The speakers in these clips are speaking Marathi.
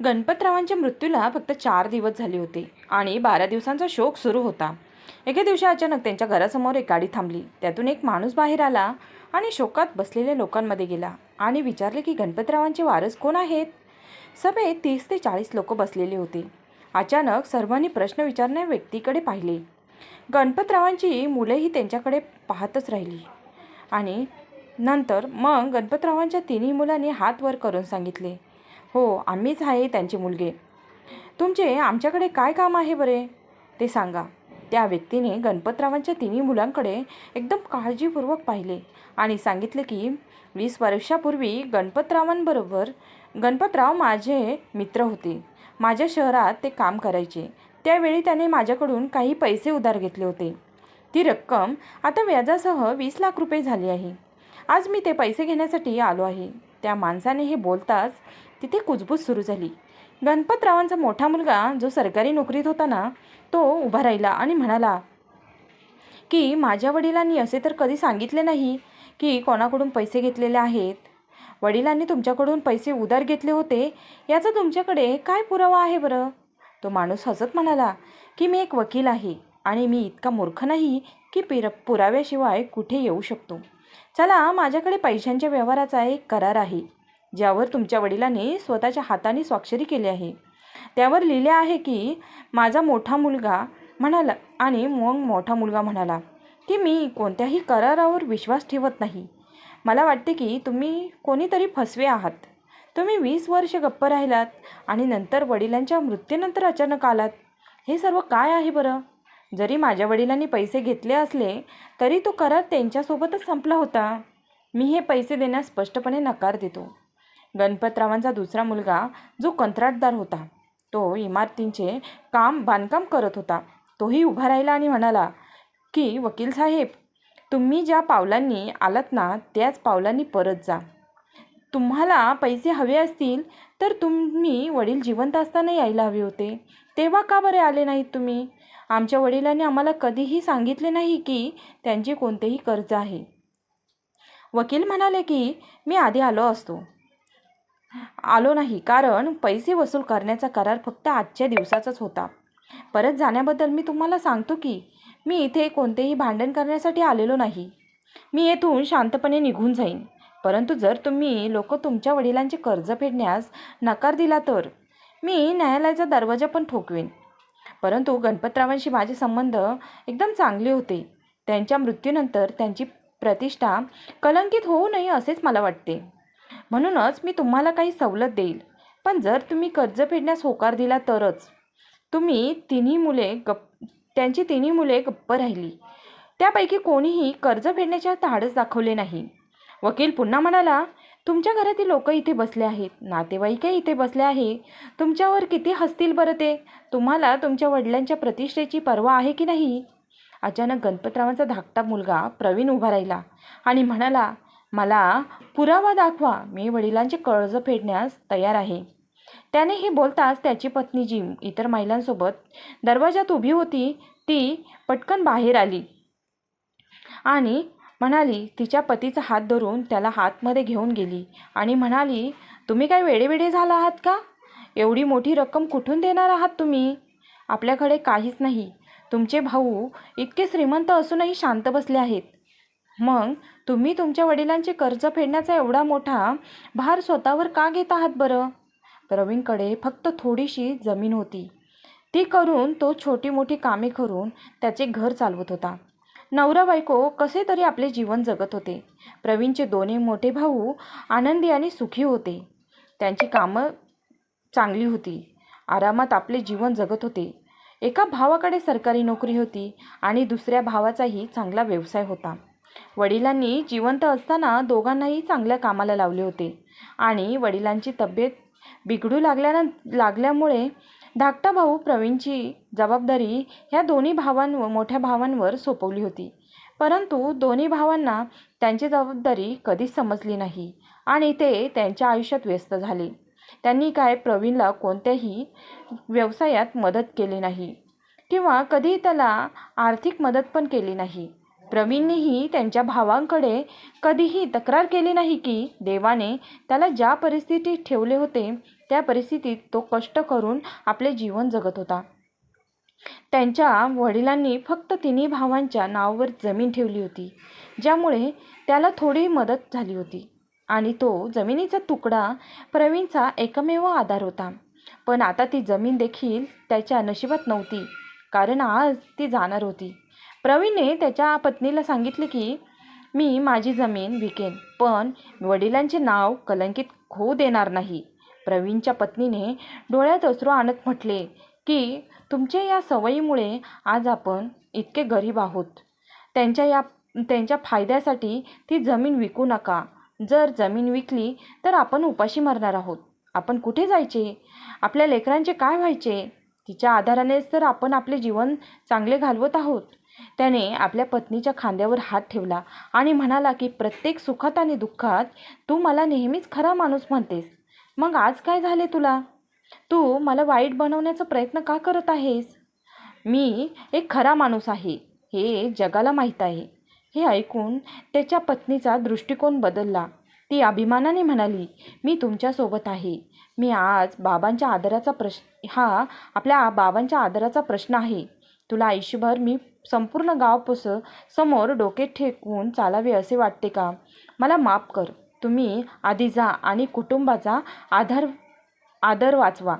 गणपतरावांच्या मृत्यूला फक्त चार दिवस झाले होते आणि बारा दिवसांचा शोक सुरू होता. एके दिवशी अचानक त्यांच्या घरासमोर एक गाडी थांबली. त्यातून एक माणूस बाहेर आला आणि शोकात बसलेल्या लोकांमध्ये गेला आणि विचारले की गणपतरावांचे वारस कोण आहेत? सभेत तीस ते चाळीस लोक बसलेले होते. अचानक सर्वांनी प्रश्न विचारणाऱ्या व्यक्तीकडे पाहिले. गणपतरावांची मुलेही त्यांच्याकडे पाहतच राहिली. आणि नंतर मग गणपतरावांच्या तिन्ही मुलांनी हात वर करून सांगितले हो आम्हीच आहे त्यांचे मुलगे. तुमचे आमच्याकडे काय काम आहे बरे? ते सांगा. त्या व्यक्तीने गणपतरावांच्या तिन्ही मुलांकडे एकदम काळजीपूर्वक पाहिले आणि सांगितले की वीस वर्षापूर्वी गणपतरावांबरोबर गणपतराव माझे मित्र होते. माझ्या शहरात ते काम करायचे. त्यावेळी त्याने माझ्याकडून काही पैसे उधार घेतले होते. ती रक्कम आता व्याजासह वीस लाख रुपये झाली आहे. आज मी ते पैसे घेण्यासाठी आलो आहे. त्या माणसाने हे बोलताच तिथे कुजबूज सुरू झाली. गणपतरावांचा मोठा मुलगा जो सरकारी नोकरीत होता ना तो उभा राहिला आणि म्हणाला की माझ्या वडिलांनी असे तर कधी सांगितले नाही की कोणाकडून पैसे घेतलेले आहेत. वडिलांनी तुमच्याकडून पैसे उधार घेतले होते. याचा तुमच्याकडे काय पुरावा आहे बरं? तो माणूस हसत म्हणाला की मी एक वकील आहे आणि मी इतका मूर्ख नाही की पिर पुराव्याशिवाय कुठे येऊ शकतो. चला माझ्याकडे पैशांच्या व्यवहाराचा एक करार आहे. ज्यावर तुमच्या वडिलांनी स्वतःच्या हाताने स्वाक्षरी केली आहे. त्यावर लिहिले आहे की माझा मोठा मुलगा म्हणाला आणि मग मोठा मुलगा म्हणाला की मी कोणत्याही करारावर विश्वास ठेवत नाही. मला वाटते की तुम्ही कोणीतरी फसवे आहात. तुम्ही वीस वर्ष गप्प राहिलात आणि नंतर वडिलांच्या मृत्यूनंतर अचानक आलात. हे सर्व काय आहे बरं? जरी माझ्या वडिलांनी पैसे घेतले असले तरी तो करार त्यांच्यासोबतच संपला होता. मी हे पैसे देण्यास स्पष्टपणे नकार देतो. गणपतरावांचा दुसरा मुलगा जो कंत्राटदार होता. तो इमारतींचे काम बांधकाम करत होता. तोही उभा राहिला आणि म्हणाला की वकील साहेब तुम्ही ज्या पावलांनी आलात ना त्याच पावलांनी परत जा. तुम्हाला पैसे हवे असतील तर तुम्ही वडील जिवंत असताना यायला हवे होते. तेव्हा का बरे आले नाहीत तुम्ही? आमच्या वडिलांनी आम्हाला कधीही सांगितले नाही की त्यांचे कोणतेही कर्ज आहे. वकील म्हणाले की मी आधी आलो असतो. आलो नाही कारण पैसे वसूल करण्याचा करार फक्त आजच्या दिवसाचाच होता. परत जाण्याबद्दल मी तुम्हाला सांगतो की मी इथे कोणतेही भांडण करण्यासाठी आलेलो नाही. मी येथून शांतपणे निघून जाईन. परंतु जर तुम्ही लोक तुमच्या वडिलांचे कर्ज फेडण्यास नकार दिला तर मी न्यायालयाचा दरवाजा पण ठोकवेन. परंतु गणपतरावांशी माझे संबंध एकदम चांगले होते. त्यांच्या मृत्यूनंतर त्यांची प्रतिष्ठा कलंकित होऊ नये असेच मला वाटते. म्हणूनच मी तुम्हाला काही सवलत देईल. पण जर तुम्ही कर्ज फेडण्यास होकार दिला तरच. तुम्ही तिन्ही मुले गप त्यांची तिन्ही मुले गप्प राहिली. त्यापैकी कोणीही कर्ज फेडण्याच्या धाडस दाखवले नाही. वकील पुन्हा म्हणाला तुमच्या घरातील लोक इथे बसले आहेत. नातेवाईकही इथे बसले आहे. तुमच्यावर किती हसतील बरं ते? तुम्हाला तुमच्या वडिलांच्या प्रतिष्ठेची पर्वा आहे की नाही? अचानक गणपतरावांचा धाकटा मुलगा प्रवीण उभा राहिला आणि म्हणाला मला पुरावा दाखवा. मी वडिलांचे कर्ज फेडण्यास तयार आहे. त्याने हे बोलताच त्याची पत्नी जी इतर महिलांसोबत दरवाजात उभी होती. ती पटकन बाहेर आली आणि म्हणाली तिच्या पतीचा हात धरून त्याला हातमध्ये घेऊन गेली आणि म्हणाली तुम्ही काय वेडेवेडे झाला आहात का? एवढी मोठी रक्कम कुठून देणार आहात तुम्ही? आपल्याकडे काहीच नाही. तुमचे भाऊ इतके श्रीमंत असूनही शांत बसले आहेत. मग तुम्ही तुमच्या वडिलांचे कर्ज फेडण्याचा एवढा मोठा भार स्वतःवर का घेत आहात बरं? प्रवीणकडे फक्त थोडीशी जमीन होती. ती करून तो छोटी मोठी कामे करून त्याचे घर चालवत होता. नवरा बायको कसे तरी आपले जीवन जगत होते. प्रवीणचे दोन्ही मोठे भाऊ आनंदी आणि सुखी होते. त्यांची कामं चांगली होती. आरामात आपले जीवन जगत होते. एका भावाकडे सरकारी नोकरी होती आणि दुसऱ्या भावाचाही चांगला व्यवसाय होता. वडिलांनी जिवंत असताना दोघांनाही चांगल्या कामाला लावले होते. आणि वडिलांची तब्येत बिघडू लागल्यानं लागल्यामुळे धाकटा भाऊ प्रवीणची जबाबदारी ह्या दोन्ही भावांवर मोठ्या भावांवर सोपवली होती. परंतु दोन्ही भावांना त्यांची जबाबदारी कधीच समजली नाही आणि ते त्यांच्या आयुष्यात व्यस्त झाले. त्यांनी काय प्रवीणला कोणत्याही व्यवसायात मदत केली नाही किंवा कधी त्याला आर्थिक मदत पण केली नाही. प्रवीणनेही त्यांच्या भावांकडे कधीही तक्रार केली नाही की देवाने त्याला ज्या परिस्थितीत ठेवले होते त्या परिस्थितीत तो कष्ट करून आपले जीवन जगत होता. त्यांच्या वडिलांनी फक्त तिन्ही भावांच्या नावावर जमीन ठेवली होती ज्यामुळे त्याला थोडी मदत झाली होती आणि तो जमिनीचा तुकडा प्रवीणचा एकमेव आधार होता. पण आता ती जमीन देखील त्याच्या नशिबात नव्हती कारण आज ती जाणार होती. प्रवीणने त्याच्या पत्नीला सांगितले की मी माझी जमीन विकेन पण वडिलांचे नाव कलंकित होऊ देणार नाही. प्रवीणच्या पत्नीने डोळ्यात अश्रू आणत म्हटले की तुमच्या या सवयीमुळे आज आपण इतके गरीब आहोत. त्यांच्या या त्यांच्या फायद्यासाठी ती जमीन विकू नका. जर जमीन विकली तर आपण उपाशी मरणार आहोत. आपण कुठे जायचे? आपल्या लेकरांचे काय व्हायचे? तिच्या आधारानेच तर आपण आपले जीवन चांगले घालवत आहोत. त्याने आपल्या पत्नीच्या खांद्यावर हात ठेवला आणि म्हणाला की प्रत्येक सुखात आणि दुःखात तू मला नेहमीच खरा माणूस म्हणतेस. मग आज काय झाले तुला? तू मला वाईट बनवण्याचा प्रयत्न का करत आहेस? मी एक खरा माणूस आहे हे जगाला माहीत आहे. हे ऐकून त्याच्या पत्नीचा दृष्टिकोन बदलला. ती अभिमानाने म्हणाली मी तुमच्यासोबत आहे. मी आज बाबांच्या आदराचा प्रश्न हा आपल्या बाबांच्या आदराचा प्रश्न आहे. तुला आयुष्यभर मी संपूर्ण गाव पुस समोर डोके ठेकून चालावे असे वाटते का? मला माफ कर. तुम्ही आधी जा आणि कुटुंबाचा आधार आदर वाचवा.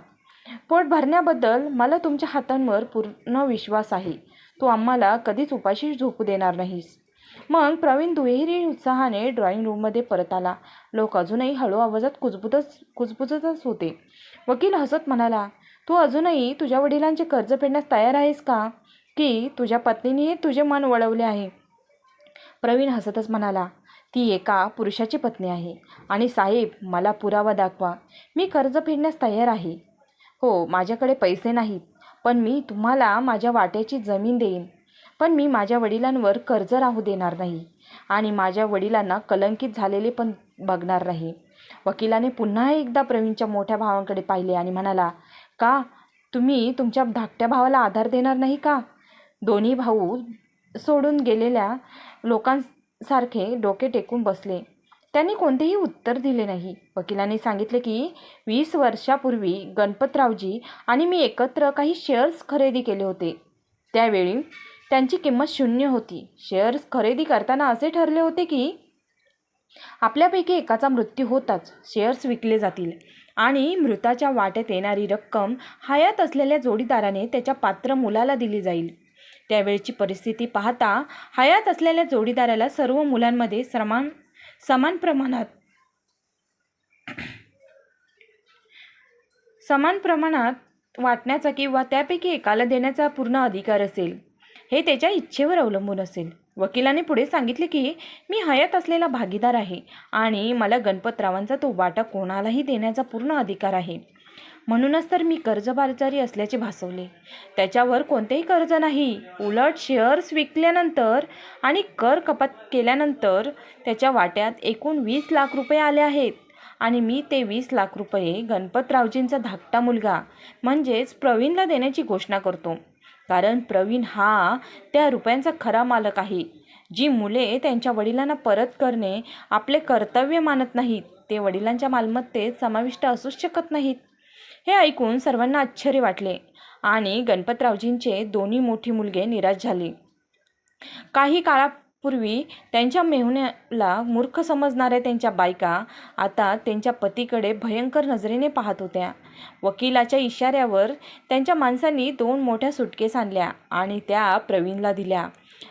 पोट भरण्याबद्दल मला तुमच्या हातांवर पूर्ण विश्वास आहे. तू आम्हाला कधीच उपाशी झोपू देणार नाहीस. मग प्रवीण दुहेरी उत्साहाने ड्रॉइंग रूममध्ये परत आला. लोक अजूनही हळू आवाजात कुजबुजत कुजबुजतच होते. वकील हसत म्हणाला तू अजूनही तुझ्या वडिलांचे कर्ज फेडण्यास तयार आहेस का? की तुझ्या पत्नीने तुझे मन वळवले आहे. प्रवीण हसतच म्हणाला ती एका पुरुषाची पत्नी आहे आणि साहेब मला पुरावा दाखवा. मी कर्ज फेडण्यास तयार आहे. हो माझ्याकडे पैसे नाहीत पण मी तुम्हाला माझ्या वाट्याची जमीन देईन. पण मी माझ्या वडिलांवर कर्ज राहू देणार नाही आणि माझ्या वडिलांना कलंकित झालेले पण बघणार नाही. वकिलाने पुन्हा एकदा प्रवीणच्या मोठ्या भावांकडे पाहिले आणि म्हणाला का? तुम्ही तुमच्या धाकट्या भावाला आधार देणार नाही का? दोन्ही भाऊ सोडून गेलेल्या लोकांसारखे डोके टेकून बसले. त्यांनी कोणतेही उत्तर दिले नाही. वकिलांनी सांगितले की वीस वर्षापूर्वी गणपतरावजी आणि मी एकत्र काही शेअर्स खरेदी केले होते. त्यावेळी त्यांची किंमत शून्य होती. शेअर्स खरेदी करताना असे ठरले होते की आपल्यापैकी एकाचा मृत्यू होताच. शेअर्स विकले जातील आणि मृताच्या वाट्यात येणारी रक्कम हयात असलेल्या जोडीदाराने त्याच्या पात्र मुलाला दिली जाईल. त्यावेळची परिस्थिती पाहता हयात असलेल्या जोडीदाराला सर्व मुलांमध्ये समान समान प्रमाणात समान प्रमाणात वाटण्याचा किंवा त्यापैकी एकाला देण्याचा पूर्ण अधिकार असेल. हे त्याच्या इच्छेवर अवलंबून असेल. वकिलाने पुढे सांगितले की मी हयात असलेला भागीदार आहे आणि मला गणपतरावांचा तो वाटा कोणालाही देण्याचा पूर्ण अधिकार आहे. म्हणूनच तर मी कर्जबाजारी असल्याचे भासवले. त्याच्यावर कोणतेही कर्ज नाही. उलट शेअर्स विकल्यानंतर आणि कर कपात केल्यानंतर त्याच्या वाट्यात एकूण वीस लाख रुपये आले आहेत. आणि मी ते वीस लाख रुपये गणपतरावजींचा धाकटा मुलगा म्हणजेच प्रवीणला देण्याची घोषणा करतो. कारण प्रवीण हा त्या रुपयांचा खरा मालक आहे. जी मुले त्यांच्या वडिलांना परत करणे आपले कर्तव्य मानत नाहीत. ते वडिलांच्या मालमत्तेत समाविष्ट असूच शकत नाहीत. हे ऐकून सर्वांना आश्चर्य वाटले आणि गणपतरावजींचे दोन्ही मोठी मुलगे निराश झाले. काही काळापूर्वी त्यांच्या मेहुण्याला मूर्ख समजणाऱ्या त्यांच्या बायका आता त्यांच्या पतीकडे भयंकर नजरेने पाहत होत्या. वकिलाच्या इशाऱ्यावर त्यांच्या माणसांनी दोन मोठ्या सुटकेस आणल्या आणि त्या प्रवीणला दिल्या.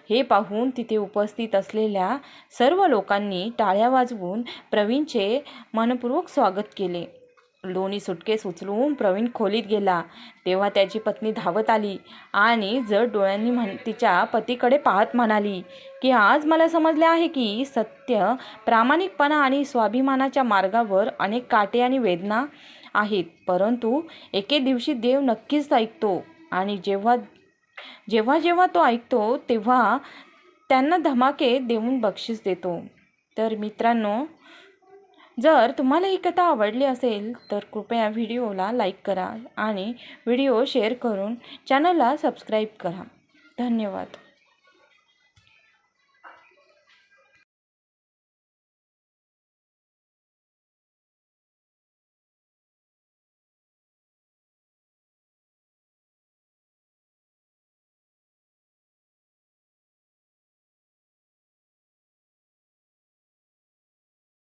हे पाहून तिथे उपस्थित असलेल्या सर्व लोकांनी टाळ्या वाजवून प्रवीणचे मनपूर्वक स्वागत केले. दोन्ही सुटकेस उचलून प्रवीण खोलीत गेला. तेव्हा त्याची पत्नी धावत आली आणि जड डोळ्यांनी म्हण तिच्या पतीकडे पाहत म्हणाली की आज मला समजले आहे की सत्य प्रामाणिकपणा आणि स्वाभिमानाच्या मार्गावर अनेक काटे आणि वेदना आहेत परंतु एके दिवशी देव नक्कीच ऐकतो आणि जेव्हा जेव्हा जेव्हा तो ऐकतो तेव्हा त्यांना धमाके देऊन बक्षीस देतो. तर मित्रांनो जर तुम्हाला ही कथा आवडली असेल तर कृपया व्हिडिओला लाईक करा आणि व्हिडिओ शेअर करून चॅनलला सबस्क्राईब करा. धन्यवाद.